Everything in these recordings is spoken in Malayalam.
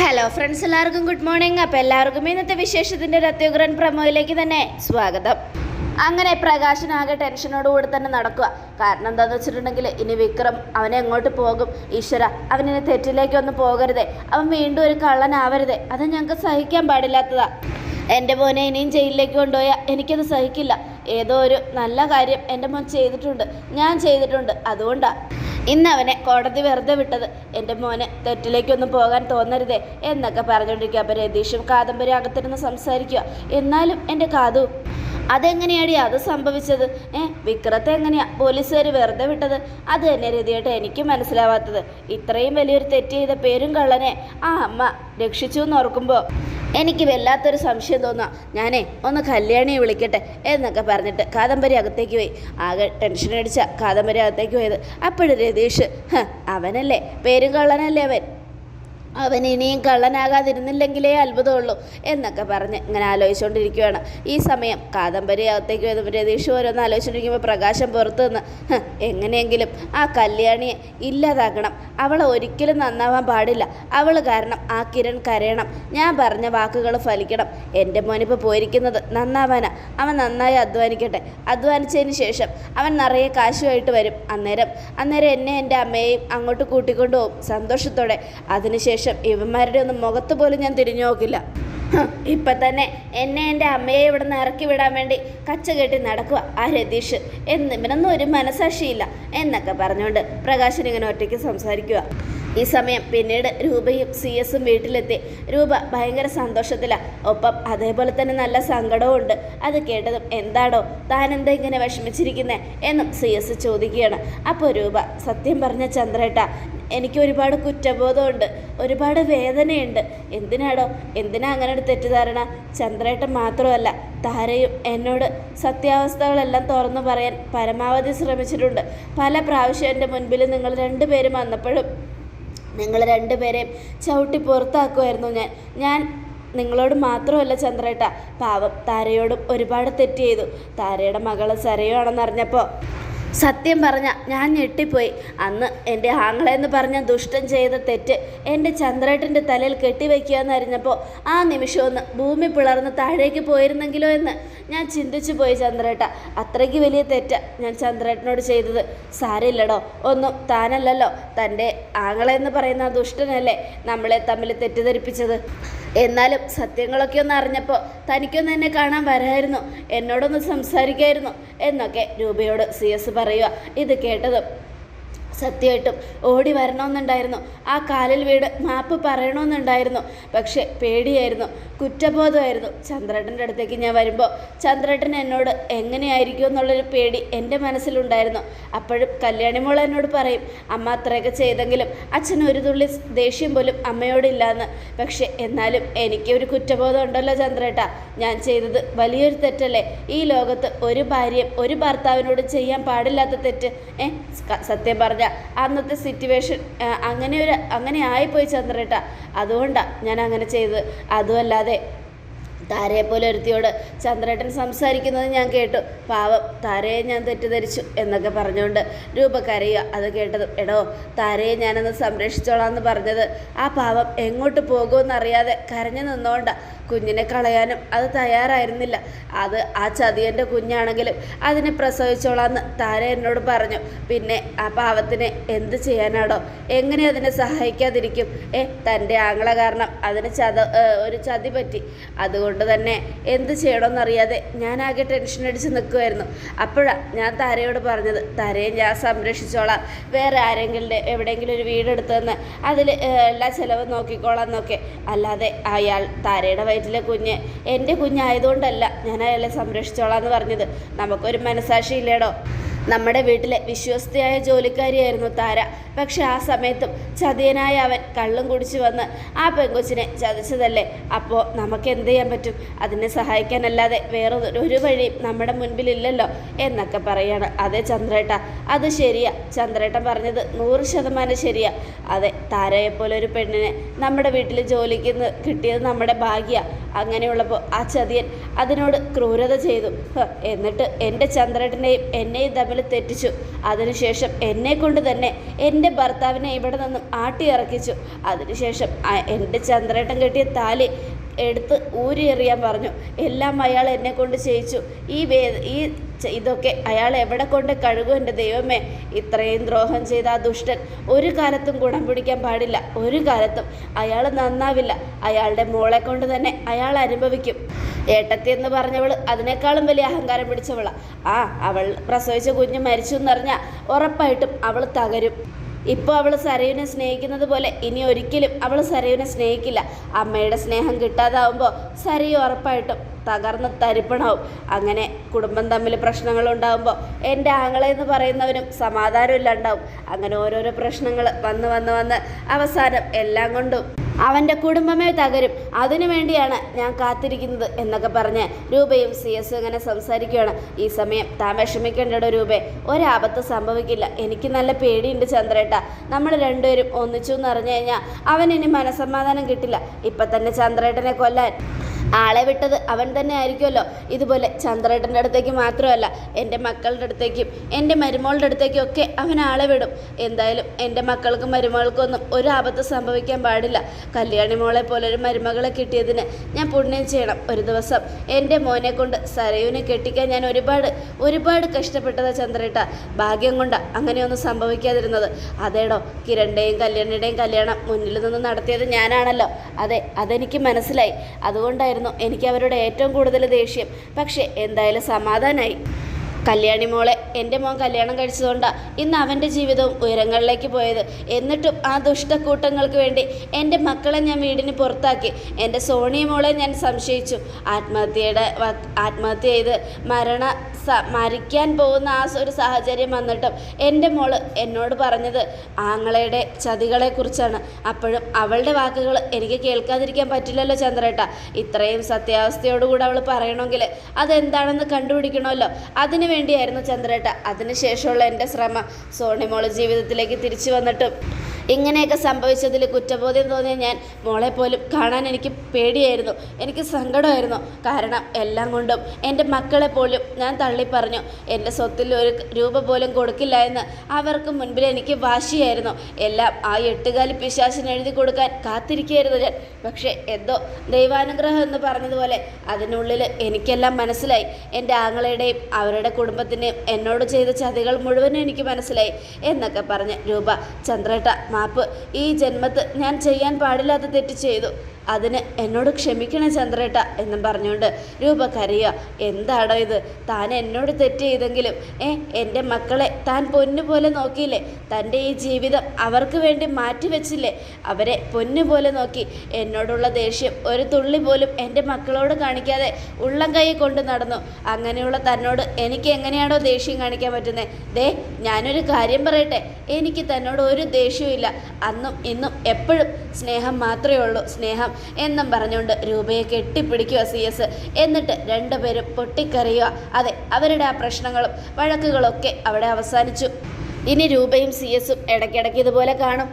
ഹലോ ഫ്രണ്ട്സ് എല്ലാവർക്കും ഗുഡ് മോർണിംഗ് അപ്പോൾ എല്ലാവർക്കും ഇന്നത്തെ വിശേഷത്തിന്റെ ഒരു അത്യുഗ്രൻ പ്രമോയിലേക്ക് തന്നെ സ്വാഗതം. അങ്ങനെ പ്രകാശനാകെ ടെൻഷനോടുകൂടി തന്നെ നടക്കുക. കാരണം എന്താണെന്ന് വെച്ചിട്ടുണ്ടെങ്കിൽ ഇനി വിക്രം അവനെ എങ്ങോട്ട് പോകും? ഈശ്വര അവനിനി തെറ്റിലേക്കൊന്നും പോകരുതേ. അവൻ വീണ്ടും ഒരു കള്ളനാവരുതേ. അത് ഞങ്ങൾക്ക് സഹിക്കാൻ പാടില്ലാത്തതാ. എന്റെ മോനെ ഇനിയും ജയിലിലേക്ക് കൊണ്ടുപോയാൽ എനിക്കത് സഹിക്കില്ല. ഏതോ ഒരു നല്ല കാര്യം എന്റെ മോൻ ചെയ്തിട്ടുണ്ട്. ഞാൻ ചെയ്തിട്ടുണ്ട്. അതുകൊണ്ടാണ് ഇന്ന് അവനെ കോടതി വെറുതെ വിട്ടത്. എന്റെ മോനെ തെറ്റിലേക്കൊന്നും പോകാൻ തോന്നരുതേ എന്നൊക്കെ പറഞ്ഞുകൊണ്ടിരിക്കുക അപ്പോൾ രതീഷും കാദംബരി അകത്തിരുന്ന് സംസാരിക്കുക എന്നാലും എന്റെ കാതു അതെങ്ങനെയാടി അത് സംഭവിച്ചത്? ഏ വിക്രത്തെ എങ്ങനെയാ പോലീസുകാർ വെറുതെ വിട്ടത്? അത് തന്നെ രതിയായിട്ട് എനിക്ക് മനസ്സിലാവാത്തത്. ഇത്രയും വലിയൊരു തെറ്റ് ചെയ്ത പേരും കള്ളനെ ആ അമ്മ രക്ഷിച്ചു എന്ന് ഓർക്കുമ്പോൾ എനിക്ക് വല്ലാത്തൊരു സംശയം തോന്നുക ഞാനേ ഒന്ന് കല്യാണിയെ വിളിക്കട്ടെ എന്നൊക്കെ പറഞ്ഞിട്ട് കാദംബരി അകത്തേക്ക് പോയി. ആകെ ടെൻഷൻ അടിച്ച കാദംബരി അകത്തേക്ക് പോയത്. അപ്പോഴും രതീഷ് "ഹ, അവനല്ലേ? പേരും കള്ളനല്ലേ അവൻ? അവൻ ഇനിയും കള്ളനാകാതിരുന്നില്ലെങ്കിലേ അത്ഭുതമുള്ളൂ എന്നൊക്കെ പറഞ്ഞ് ഇങ്ങനെ ആലോചിച്ചുകൊണ്ടിരിക്കുകയാണ് ഈ സമയം കാദംബരി അകത്തേക്ക് വരുന്ന. രതീഷ് ഓരോന്ന് ആലോചിച്ചുകൊണ്ടിരിക്കുമ്പോൾ പ്രകാശം പുറത്തു നിന്ന് എങ്ങനെയെങ്കിലും ആ കല്യാണിയെ ഇല്ലാതാക്കണം. അവളെ ഒരിക്കലും നന്നാവാൻ പാടില്ല. അവൾ കാരണം ആ കിരൺ കരയണം. ഞാൻ പറഞ്ഞ വാക്കുകൾ ഫലിക്കണം. എന്റെ മോനിപ്പോൾ പോയിരിക്കുന്നത് നന്നാവാനാ. അവൻ നന്നായി അധ്വാനിക്കട്ടെ. അധ്വാനിച്ചതിന് ശേഷം അവൻ നിറയെ കാശുമായിട്ട് വരും. അന്നേരം അന്നേരം എന്നെ എന്റെ അമ്മയെയും അങ്ങോട്ട് കൂട്ടിക്കൊണ്ടുപോകും സന്തോഷത്തോടെ. അതിനുശേഷം ഇവന്മാരുടെ ഒന്നും മുഖത്ത് പോലും ഞാൻ തിരിഞ്ഞു നോക്കില്ല. ഇപ്പം തന്നെ എന്നെ എന്റെ അമ്മയെ ഇവിടെ നിന്ന് ഇറക്കി വിടാൻ വേണ്ടി കച്ച കെട്ടി നടക്കുക ആ രതീഷ്. എന്ന് ഇവനൊന്നും ഒരു മനസാക്ഷിയില്ല എന്നൊക്കെ പറഞ്ഞുകൊണ്ട് പ്രകാശൻ ഇങ്ങനെ ഒറ്റയ്ക്ക് സംസാരിക്കുക. ഈ സമയം പിന്നീട് രൂപയും സി എസും വീട്ടിലെത്തി. രൂപ ഭയങ്കര സന്തോഷത്തിലാണ് ഒപ്പം അതേപോലെ തന്നെ നല്ല സങ്കടവും ഉണ്ട്. അത് കേട്ടതും എന്താടോ താൻ എന്താ ഇങ്ങനെ വിഷമിച്ചിരിക്കുന്നത് എന്നും സി എസ് ചോദിക്കുകയാണ്. അപ്പോൾ രൂപ സത്യം പറഞ്ഞ ചന്ദ്രേട്ട എനിക്ക് ഒരുപാട് കുറ്റബോധമുണ്ട് ഒരുപാട് വേദനയുണ്ട്. എന്തിനാടോ എന്തിനാ അങ്ങനെ ഒരു തെറ്റിദ്ധാരണ? ചന്ദ്രേട്ടൻ മാത്രമല്ല താരയും എന്നോട് സത്യാവസ്ഥകളെല്ലാം തുറന്നു പറയാൻ പരമാവധി ശ്രമിച്ചിട്ടുണ്ട്. പല പ്രാവശ്യം എന്റെ മുൻപിൽ നിങ്ങൾ രണ്ടുപേരും വന്നപ്പോഴും നിങ്ങൾ രണ്ടുപേരെയും ചവിട്ടി പുറത്താക്കുമായിരുന്നു ഞാൻ. ഞാൻ നിങ്ങളോട് മാത്രമല്ല ചന്ദ്രേട്ട. പാവം താരയോടും ഒരുപാട് തെറ്റ് ചെയ്തു. താരയുടെ മകൾ സരയുവാണെന്നറിഞ്ഞപ്പോൾ സത്യം പറഞ്ഞ ഞാൻ ഞെട്ടിപ്പോയി. അന്ന് എന്റെ ആങ്ങളെന്ന് പറഞ്ഞ ദുഷ്ടൻ ചെയ്ത തെറ്റ് എന്റെ ചന്ദ്രേട്ടന്റെ തലയിൽ കെട്ടിവെക്കുക എന്നറിഞ്ഞപ്പോൾ ആ നിമിഷം ഒന്ന് ഭൂമി പിളർന്ന് താഴേക്ക് പോയിരുന്നെങ്കിലോ എന്ന് ഞാൻ ചിന്തിച്ചു പോയി ചന്ദ്രേട്ട. അത്രയ്ക്ക് വലിയ തെറ്റ ഞാൻ ചന്ദ്രേട്ടനോട് ചെയ്തത്. സാരില്ലടോ ഒന്നും താനല്ലല്ലോ. തന്റെ ആങ്ങളെന്ന് പറയുന്ന ആ ദുഷ്ടനല്ലേ നമ്മളെ തമ്മിൽ തെറ്റിദ്ധരിപ്പിച്ചത്. എന്നാലും സത്യങ്ങളൊക്കെ ഒന്ന് അറിഞ്ഞപ്പോൾ തനിക്കൊന്ന് എന്നെ കാണാൻ വരായിരുന്നു. എന്നോടൊന്ന് സംസാരിക്കായിരുന്നു. എന്നൊക്കെ രൂപയോട് സി എസ് പറയുക ഇത് കേട്ടതും സത്യമായിട്ടും ഓടി വരണമെന്നുണ്ടായിരുന്നു. ആ കാലിൽ വീട് മാപ്പ് പറയണമെന്നുണ്ടായിരുന്നു. പക്ഷേ പേടിയായിരുന്നു. കുറ്റബോധമായിരുന്നു. ചന്ദ്രേട്ടന്റെ അടുത്തേക്ക് ഞാൻ വരുമ്പോൾ ചന്ദ്രേട്ടൻ എന്നോട് എങ്ങനെയായിരിക്കും എന്നുള്ളൊരു പേടി എന്റെ മനസ്സിലുണ്ടായിരുന്നു. അപ്പോഴും കല്യാണിമോൾ എന്നോട് പറയും അമ്മ അത്രയൊക്കെ ചെയ്തെങ്കിലും അച്ഛൻ ഒരു തുള്ളി ദേഷ്യം പോലും അമ്മയോടില്ലാന്ന് പക്ഷെ എന്നാലും എനിക്ക് ഒരു കുറ്റബോധം ഉണ്ടല്ലോ ചന്ദ്രേട്ട. ഞാൻ ചെയ്തത് വലിയൊരു തെറ്റല്ലേ? ഈ ലോകത്ത് ഒരു ഭാര്യയും ഒരു ഭർത്താവിനോട് ചെയ്യാൻ പാടില്ലാത്ത തെറ്റ്. ഏ സത്യം പറഞ്ഞ അന്നത്തെ സിറ്റുവേഷൻ അങ്ങനെ ഒരു അങ്ങനെ ആയിപ്പോയി ചന്ദ്രേട്ട. അതുകൊണ്ടാണ് ഞാൻ അങ്ങനെ ചെയ്തത് അതുമല്ലാതെ താരയെ പോലെ ഒരുത്തിയോട് ചന്ദ്രേട്ടൻ സംസാരിക്കുന്നത് ഞാൻ കേട്ടു. പാവം താരയെ ഞാൻ തെറ്റിദ്ധരിച്ചു എന്നൊക്കെ പറഞ്ഞുകൊണ്ട് രൂപ അത് കേട്ടത്. എടോ താരയെ ഞാനൊന്ന് സംരക്ഷിച്ചോളാം എന്ന് പറഞ്ഞത് ആ പാവം എങ്ങോട്ട് പോകുമെന്നറിയാതെ കരഞ്ഞു നിന്നോണ്ടാ. കുഞ്ഞിനെ കളയാനും അത് തയ്യാറായിരുന്നില്ല. അത് ആ ചതിയന്റെ കുഞ്ഞാണെങ്കിലും അതിനെ പ്രസവിച്ചോളാന്ന് താര എന്നോട് പറഞ്ഞു. പിന്നെ ആ പാവത്തിനെ എന്ത് ചെയ്യാനാടോ? എങ്ങനെ അതിനെ സഹായിക്കാതിരിക്കും? ഏ തന്റെ ആങ്ങള കാരണം അതിന് ചത ഒരു ചതി പറ്റി. അതുകൊണ്ട് തന്നെ എന്ത് ചെയ്യണമെന്നറിയാതെ ആകെ ടെൻഷൻ അടിച്ച് നിൽക്കുമായിരുന്നു അപ്പോഴാണ് ഞാൻ താരയോട് പറഞ്ഞത് താരയെ ഞാൻ സംരക്ഷിച്ചോളാം. വേറെ ആരെങ്കിലും എവിടെയെങ്കിലും ഒരു വീടെടുത്തെന്ന് അതിൽ എല്ലാ ചിലവും നോക്കിക്കോളാം എന്നൊക്കെ. അല്ലാതെ അയാൾ താരയുടെ വയറ്റിലെ കുഞ്ഞ് എന്റെ കുഞ്ഞായതുകൊണ്ടല്ല ഞാൻ അയാളെ സംരക്ഷിച്ചോളാം എന്ന് പറഞ്ഞത്. നമുക്കൊരു മനസാക്ഷി ഇല്ലേടോ നമ്മുടെ വീട്ടിലെ വിശ്വസ്തയായ ജോലിക്കാരിയായിരുന്നു താര. പക്ഷെ ആ സമയത്തും ചതിയനായ അവൻ കള്ളും കുടിച്ചു വന്ന് ആ പെങ്കൊച്ചിനെ ചതിച്ചതല്ലേ? അപ്പോൾ നമുക്ക് എന്ത് ചെയ്യാൻ പറ്റും? അതിനെ സഹായിക്കാനല്ലാതെ വേറെ ഒരു- വഴിയും നമ്മുടെ മുൻപിലില്ലല്ലോ എന്നൊക്കെ പറയാണ്. അതെ ചന്ദ്രേട്ട അത് ശരിയാ. ചന്ദ്രേട്ടൻ പറഞ്ഞത് നൂറ് ശതമാനം ശരിയാ. അതെ താരയെപ്പോലെ ഒരു പെണ്ണിനെ നമ്മുടെ വീട്ടിൽ ജോലിക്ക് കിട്ടിയത് നമ്മുടെ ഭാഗ്യ. അങ്ങനെയുള്ളപ്പോൾ ആ ചതിയൻ അതിനോട് ക്രൂരത ചെയ്തു. എന്നിട്ട് എന്റെ ചന്ദ്രേട്ടനെയും എന്നെയും തമ്മിൽ തെറ്റിച്ചു. അതിനുശേഷം എന്നെ കൊണ്ട് തന്നെ എന്റെ ഭർത്താവിനെ ഇവിടെ നിന്നും ആട്ടി ഇറക്കിച്ചു അതിനുശേഷം എന്റെ ചന്ദ്രേട്ടൻ കെട്ടിയ താലി എടുത്ത് ഊരി എറിയാൻ പറഞ്ഞു. എല്ലാം അയാൾ എന്നെ കൊണ്ട് ചെയ്യിച്ചു. ഈ ഈ ഇതൊക്കെ അയാൾ എവിടെ കൊണ്ട് കഴുകും എന്റെ ദൈവമേ? ഇത്രയും ദ്രോഹം ചെയ്ത ആ ദുഷ്ടൻ ഒരു കാലത്തും ഗുണം പിടിക്കാൻ പാടില്ല. ഒരു കാലത്തും അയാൾ നന്നാവില്ല. അയാളുടെ മോളെ കൊണ്ട് തന്നെ അയാൾ അനുഭവിക്കും. ഏട്ടത്തി എന്ന് പറഞ്ഞവൾ അതിനേക്കാളും വലിയ അഹങ്കാരം പിടിച്ചവള. ആ അവൾ പ്രസവിച്ച കുഞ്ഞ് മരിച്ചു എന്നറിഞ്ഞാൽ ഉറപ്പായിട്ടും അവൾ തകരും. ഇപ്പോൾ അവൾ സരയുവിനെ സ്നേഹിക്കുന്നത് പോലെ ഇനി ഒരിക്കലും അവൾ സരയുവിനെ സ്നേഹിക്കില്ല. അമ്മയുടെ സ്നേഹം കിട്ടാതാവുമ്പോൾ സരയു ഉറപ്പായിട്ടും തകർന്ന് തരിപ്പണാവും. അങ്ങനെ കുടുംബം തമ്മിൽ പ്രശ്നങ്ങൾ ഉണ്ടാകുമ്പോൾ എന്റെ ആങ്ങളെ എന്ന് പറയുന്നവരും സമാധാനം ഇല്ലാണ്ടാവും അങ്ങനെ ഓരോരോ പ്രശ്നങ്ങൾ വന്ന് വന്ന് വന്ന് അവസാനം എല്ലാം കൊണ്ടും അവന്റെ കുടുംബമേ തകരും. അതിനു വേണ്ടിയാണ് ഞാൻ കാത്തിരിക്കുന്നത് എന്നൊക്കെ പറഞ്ഞ് രൂപയും സി എസ് ഇങ്ങനെ സംസാരിക്കുകയാണ്. ഈ സമയം താൻ വിഷമിക്കേണ്ടടോ രൂപേ? ഒരാപത്ത് സംഭവിക്കില്ല. എനിക്ക് നല്ല പേടിയുണ്ട് ചന്ദ്രേട്ട. നമ്മൾ രണ്ടുപേരും ഒന്നിച്ചു എന്ന് അറിഞ്ഞു കഴിഞ്ഞാൽ അവൻ ഇനി മനസമാധാനം കിട്ടില്ല. ഇപ്പം തന്നെ ചന്ദ്രേട്ടനെ കൊല്ലാൻ ആളെ വിട്ടത് അവൻ തന്നെ ആയിരിക്കുമല്ലോ. ഇതുപോലെ ചന്ദ്രേട്ടന്റെ അടുത്തേക്ക് മാത്രമല്ല എന്റെ മക്കളുടെ അടുത്തേക്കും എന്റെ മരുമോളുടെ അടുത്തേക്കും ഒക്കെ അവൻ ആളെ വിടും. എന്തായാലും എന്റെ മക്കൾക്കും മരുമകൾക്കും ഒന്നും ഒരു ആപത്ത് സംഭവിക്കാൻ പാടില്ല. കല്യാണി മോളെ പോലെ ഒരു മരുമകളെ കിട്ടിയതിന് ഞാൻ പുണ്യം ചെയ്യണം. ഒരു ദിവസം എന്റെ മോനെ കൊണ്ട് സരയുവിനെ കെട്ടിക്കാൻ ഞാൻ ഒരുപാട് ഒരുപാട് കഷ്ടപ്പെട്ടതാ ചന്ദ്രേട്ട. ഭാഗ്യം കൊണ്ടാ അങ്ങനെയൊന്നും സംഭവിക്കാതിരുന്നത്. അതേടോ കിരണിന്റെയും കല്യാണിയുടെയും കല്യാണം മുന്നിൽ നിന്ന് നടത്തിയത് ഞാനാണല്ലോ. അതെ അതെനിക്ക് മനസ്സിലായി. അതുകൊണ്ടായിരുന്നു എനിക്ക് അവരുടെ ഏറ്റവും കൂടുതൽ ദേഷ്യം. പക്ഷേ എന്തായാലും സമാധാനമായി കല്യാണി മോളെ എന്റെ മോൻ കല്യാണം കഴിച്ചതുകൊണ്ടാണ് ഇന്ന് അവന്റെ ജീവിതവും ഉയരങ്ങളിലേക്ക് പോയത്. എന്നിട്ടും ആ ദുഷ്ടക്കൂട്ടങ്ങൾക്ക് വേണ്ടി എന്റെ മക്കളെ ഞാൻ വീടിന് പുറത്താക്കി. എന്റെ സോണിയ മോളെ ഞാൻ സംശയിച്ചു. ആത്മഹത്യയുടെ ആത്മഹത്യ ചെയ്ത് മരണ മരിക്കാൻ പോകുന്ന ആ ഒരു സാഹചര്യം വന്നിട്ടും എന്റെ മോൾ എന്നോട് പറഞ്ഞത് ആങ്ങളയുടെ ചതികളെക്കുറിച്ചാണ്. അപ്പോഴും അവളുടെ വാക്കുകൾ എനിക്ക് കേൾക്കാതിരിക്കാൻ പറ്റില്ലല്ലോ ചന്ദ്രേട്ട. ഇത്രയും സത്യാവസ്ഥയോടുകൂടി അവൾ പറയണമെങ്കിൽ അതെന്താണെന്ന് കണ്ടുപിടിക്കണമല്ലോ. അതിനു വേണ്ടിയായിരുന്നു ചന്ദ്രേട്ട. അതിനുശേഷമുള്ള എന്റെ ശ്രമം സോണിമോൾ ജീവിതത്തിലേക്ക് തിരിച്ചു വന്നിട്ടും. ഇങ്ങനെയൊക്കെ സംഭവിച്ചതിൽ കുറ്റബോധ്യം തോന്നിയ ഞാൻ മോളെ പോലും കാണാൻ എനിക്ക് പേടിയായിരുന്നു. എനിക്ക് സങ്കടമായിരുന്നു. കാരണം എല്ലാം കൊണ്ടും എന്റെ മക്കളെ പോലും ഞാൻ തള്ളിപ്പറഞ്ഞു. എന്റെ സ്വത്തിൽ ഒരു രൂപ പോലും കൊടുക്കില്ല എന്ന് അവർക്ക് മുൻപിൽ എനിക്ക് വാശിയായിരുന്നു. എല്ലാം ആ എട്ടുകാലി പിശാശിന് എഴുതി കൊടുക്കാൻ കാത്തിരിക്കുകയായിരുന്നു ഞാൻ. പക്ഷേ എന്തോ ദൈവാനുഗ്രഹം എന്ന് പറഞ്ഞതുപോലെ അതിനുള്ളിൽ എനിക്കെല്ലാം മനസ്സിലായി. എന്റെ ആങ്ങളയുടെയും അവരുടെ കുടുംബത്തിന്റെയും എന്നോട് ചെയ്ത ചതികൾ മുഴുവനും എനിക്ക് മനസ്സിലായി എന്നൊക്കെ പറഞ്ഞ് രൂപ ചന്ദ്രേട്ട മാപ്പ്. ഈ ജന്മത്ത് ഞാൻ ചെയ്യാൻ പാടില്ലാത്ത തെറ്റ് ചെയ്തു. അതിന് എന്നോട് ക്ഷമിക്കണേ ചന്ദ്രേട്ട എന്നും പറഞ്ഞുകൊണ്ട് രൂപ കരയുക എന്താടോ ഇത്? താൻ എന്നോട് തെറ്റ് ചെയ്തെങ്കിലും ഏ എന്റെ മക്കളെ താൻ പൊന്നുപോലെ നോക്കിയില്ലേ? തന്റെ ഈ ജീവിതം അവർക്ക് വേണ്ടി മാറ്റിവെച്ചില്ലേ അവരെ പൊന്നുപോലെ നോക്കി. എന്നോടുള്ള ദേഷ്യം ഒരു തുള്ളി പോലും എന്റെ മക്കളോട് കാണിക്കാതെ ഉള്ളം കൈ കൊണ്ട് നടന്നു. അങ്ങനെയുള്ള തന്നോട് എനിക്ക് എങ്ങനെയാണോ ദേഷ്യം കാണിക്കാൻ പറ്റുന്നത് ദേ ഞാനൊരു കാര്യം പറയട്ടെ. എനിക്ക് തന്നോട് ഒരു ദേഷ്യവും ഇല്ല അന്നും ഇന്നും എപ്പോഴും സ്നേഹം മാത്രമേ ഉള്ളൂ. സ്നേഹം എന്നും പറഞ്ഞുകൊണ്ട് രൂപയെ കെട്ടിപ്പിടിക്കുക സി എസ് എന്നിട്ട് രണ്ടുപേരും പൊട്ടിക്കറിയുക അതെ അവരുടെ ആ പ്രശ്നങ്ങളും വഴക്കുകളൊക്കെ അവിടെ അവസാനിച്ചു. ഇനി രൂപയും സി എസും ഇടയ്ക്കിടയ്ക്ക് ഇതുപോലെ കാണും.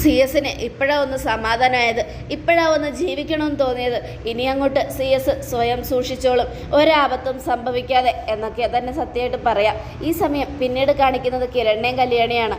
സി എസിന് ഇപ്പോഴാ ഒന്ന് സമാധാനമായത് ഇപ്പോഴാ ഒന്ന് ജീവിക്കണമെന്ന് തോന്നിയത്. ഇനി അങ്ങോട്ട് സി എസ് സ്വയം സൂക്ഷിച്ചോളും. ഒരാപത്തും സംഭവിക്കാതെ എന്നൊക്കെ തന്നെ സത്യമായിട്ട് പറയാം. ഈ സമയം പിന്നീട് കാണിക്കുന്നത് കിരണ്ണയും കല്യാണിയാണ്.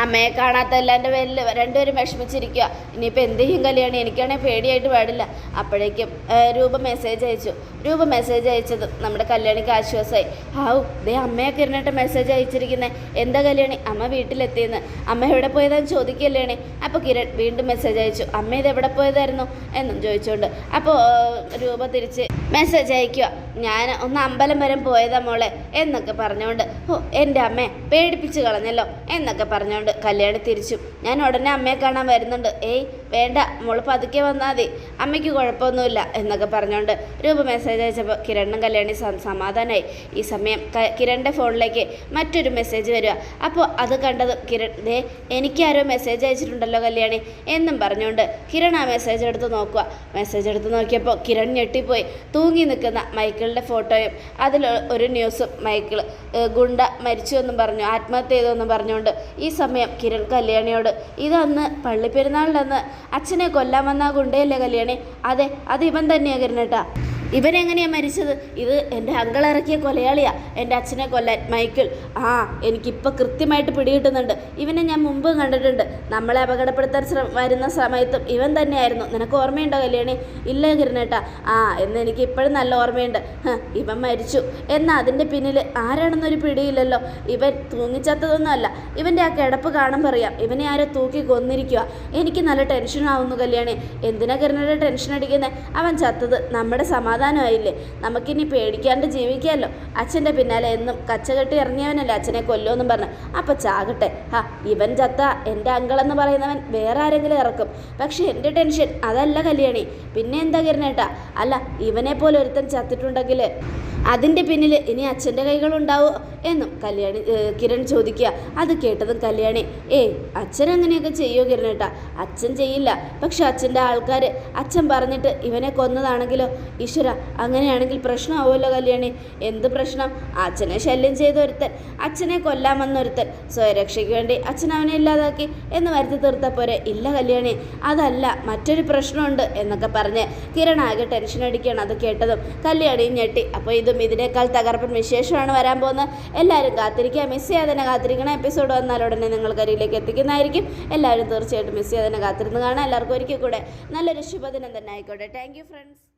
അമ്മയെ കാണാത്ത എല്ലാന്റെ പേരിൽ രണ്ടുപേരും വിഷമിച്ചിരിക്കുക ഇനിയിപ്പോൾ എന്തെങ്കിലും കല്യാണം എനിക്കാണെങ്കിൽ പേടിയായിട്ട് പാടില്ല. അപ്പോഴേക്കും രൂപ മെസ്സേജ് അയച്ചു. രൂപ മെസ്സേജ് അയച്ചത് നമ്മുടെ കല്യാണിക്ക് ആശ്വാസമായി. ഹാവു ദേ അമ്മയൊക്കെ ഇരുന്നിട്ട് മെസ്സേജ് അയച്ചിരിക്കുന്നത് എന്താ കല്യാണി? അമ്മ വീട്ടിലെത്തിയെന്ന്. അമ്മ എവിടെ പോയതാന്ന് ചോദിക്കല്ലേണേ അപ്പോൾ കിരൺ വീണ്ടും മെസ്സേജ് അയച്ചു. അമ്മ ഇത് എവിടെ പോയതായിരുന്നു? എന്നും ചോദിച്ചുകൊണ്ട് അപ്പോൾ രൂപ തിരിച്ച് മെസ്സേജ് അയക്കുക ഞാൻ ഒന്ന് അമ്പലം വരെ പോയതാ മോളെ എന്നൊക്കെ പറഞ്ഞുകൊണ്ട് ഓ എന്റെ അമ്മയെ പേടിപ്പിച്ച് കളഞ്ഞല്ലോ എന്നൊക്കെ പറഞ്ഞുകൊണ്ട് കല്യാണി തിരിച്ചു. ഞാൻ ഉടനെ അമ്മയെ കാണാൻ വരുന്നുണ്ട്. ഏയ് വേണ്ട മോൾ പതുക്കെ വന്നാൽ മതി. അമ്മയ്ക്ക് കുഴപ്പമൊന്നുമില്ല എന്നൊക്കെ പറഞ്ഞുകൊണ്ട് രൂപ മെസ്സേജ് അയച്ചപ്പോൾ കിരണ്ണും കല്യാണി സമാധാനമായി ഈ സമയം കിരണിന്റെ ഫോണിലേക്ക് മറ്റൊരു മെസ്സേജ് വരിക അപ്പോൾ അത് കണ്ടത് കിരൺ ദേ എനിക്കാരോ മെസ്സേജ് അയച്ചിട്ടുണ്ടല്ലോ കല്യാണി എന്നും പറഞ്ഞുകൊണ്ട് കിരൺ ആ മെസ്സേജ് എടുത്ത് നോക്കുക മെസ്സേജ് എടുത്ത് നോക്കിയപ്പോൾ കിരൺ ഞെട്ടിപ്പോയി. തൂങ്ങി നിൽക്കുന്ന മൈക്കിളിന്റെ ഫോട്ടോയും അതിൽ ഒരു ന്യൂസും മൈക്കിൾ ഗുണ്ട മരിച്ചു എന്നും പറഞ്ഞു ആത്മഹത്യ ചെയ്തു എന്നും പറഞ്ഞുകൊണ്ട് ഈ സമയം കിരൺ കല്യാണിയോട് ഇതന്ന് പള്ളിപ്പെരുന്നാളിന്റെ അച്ഛനെ കൊല്ലാൻ വന്ന ആ ഗുണ്ടയല്ലേ കല്യാണി? അതെ അത് ഇവൻ തന്നെയാണ് കിരണേട്ടാ ഇവനെങ്ങനെയാ മരിച്ചത്? ഇത് എന്റെ അങ്കൾ ഇറക്കിയ കൊലയാളിയാ. എന്റെ അച്ഛനെ കൊല്ലാൻ. മൈക്കിൾ ആ എനിക്കിപ്പോൾ കൃത്യമായിട്ട് പിടികിട്ടുന്നുണ്ട്. ഇവനെ ഞാൻ മുമ്പ് കണ്ടിട്ടുണ്ട്. നമ്മളെ അപകടപ്പെടുത്താൻ ശ്രമ വരുന്ന സമയത്തും ഇവൻ തന്നെയായിരുന്നു. നിനക്ക് ഓർമ്മയുണ്ടോ കല്യാണി? ഇല്ല കിരണേട്ടാ ആ എന്ന് എനിക്ക് ഇപ്പോഴും നല്ല ഓർമ്മയുണ്ട്. ഇവൻ മരിച്ചു. എന്നാൽ അതിന്റെ പിന്നിൽ ആരാണെന്നൊരു പിടിയില്ലല്ലോ. ഇവൻ തൂങ്ങിച്ചത്തതൊന്നുമല്ല. ഇവന്റെ ആ കിടപ്പ് കാണുമ്പോൾ അറിയാം. ഇവനെ ആരോ തൂക്കി കൊന്നിരിക്കുക എനിക്ക് നല്ല ടെൻഷനാവുന്നു കല്യാണി. എന്തിനാ കിരണയുടെ ടെൻഷൻ അടിക്കുന്നത് അവൻ ചത്തത് നമ്മുടെ സമാധാനമായില്ലേ? നമുക്കിനി പേടിക്കാണ്ട് ജീവിക്കാമല്ലോ. അച്ഛന്റെ പിന്നാലെ എന്നും കച്ചകെട്ടി ഇറങ്ങിയവനല്ലേ അച്ഛനെ കൊല്ലുമെന്നും പറഞ്ഞു. അപ്പം ചാകട്ടെ. ഹാ ഇവൻ ചത്ത എന്റെ അങ്കളെന്ന് പറയുന്നവൻ വേറെ ആരെങ്കിലും ഇറക്കും. പക്ഷെ എന്റെ ടെൻഷൻ അതല്ല കല്യാണി. പിന്നെ എന്താ കിരണേട്ടാ? അല്ല ഇവനെ പോലെ ഒരുത്തൻ ചത്തിട്ടുണ്ടെങ്കിൽ അതിന്റെ പിന്നിൽ ഇനി അച്ഛന്റെ കൈകളുണ്ടാവോ എന്നും കല്യാണി കിരൺ ചോദിക്കുക. അത് കേട്ടതും കല്യാണി ഏയ് അച്ഛൻ അങ്ങനെയൊക്കെ ചെയ്യുമോ കിരണേട്ടാ? അച്ഛൻ ചെയ്യില്ല. പക്ഷെ അച്ഛന്റെ ആൾക്കാർ അച്ഛൻ പറഞ്ഞിട്ട് ഇവനെ കൊന്നതാണെങ്കിലോ? ഈശ്വര അങ്ങനെയാണെങ്കിൽ പ്രശ്നമാവുമല്ലോ കല്യാണി. എന്ത് പ്രശ്നം? അച്ഛനെ ശല്യം ചെയ്ത ഒരുത്തൻ അച്ഛനെ കൊല്ലാമെന്നൊരുത്തൻ സ്വയരക്ഷയ്ക്ക് വേണ്ടി അച്ഛൻ അവനെ ഇല്ലാതാക്കി എന്ന് വരുത്തി തീർത്ത പോരെ. ഇല്ല കല്യാണി അതല്ല മറ്റൊരു പ്രശ്നമുണ്ട് എന്നൊക്കെ പറഞ്ഞ് കിരൺ ആകെ ടെൻഷൻ അടിക്കുകയാണ്. അത് കേട്ടതും കല്യാണിയും ഞെട്ടി. അപ്പോൾ ഇതും ഇതിനേക്കാൾ തകർപ്പൻ വിശേഷമാണ് വരാൻ പോകുന്നത്. എല്ലാവരും കാത്തിരിക്കുക. മിസ് ചെയ്യാതെ തന്നെ കാത്തിരിക്കണം എപ്പിസോഡ് വന്നാൽ ഉടനെ നിങ്ങൾ കരിയിലേക്ക് എത്തിക്കുന്നതായിരിക്കും. എല്ലാവരും തീർച്ചയായിട്ടും മിസ് ചെയ്യാതെ തന്നെ കാത്തിരുന്ന് കാണാം. എല്ലാവർക്കും ഒരിക്കൽ കൂടെ നല്ലൊരു ശുഭദിനം തന്നെ ആയിക്കോട്ടെ. Thank friends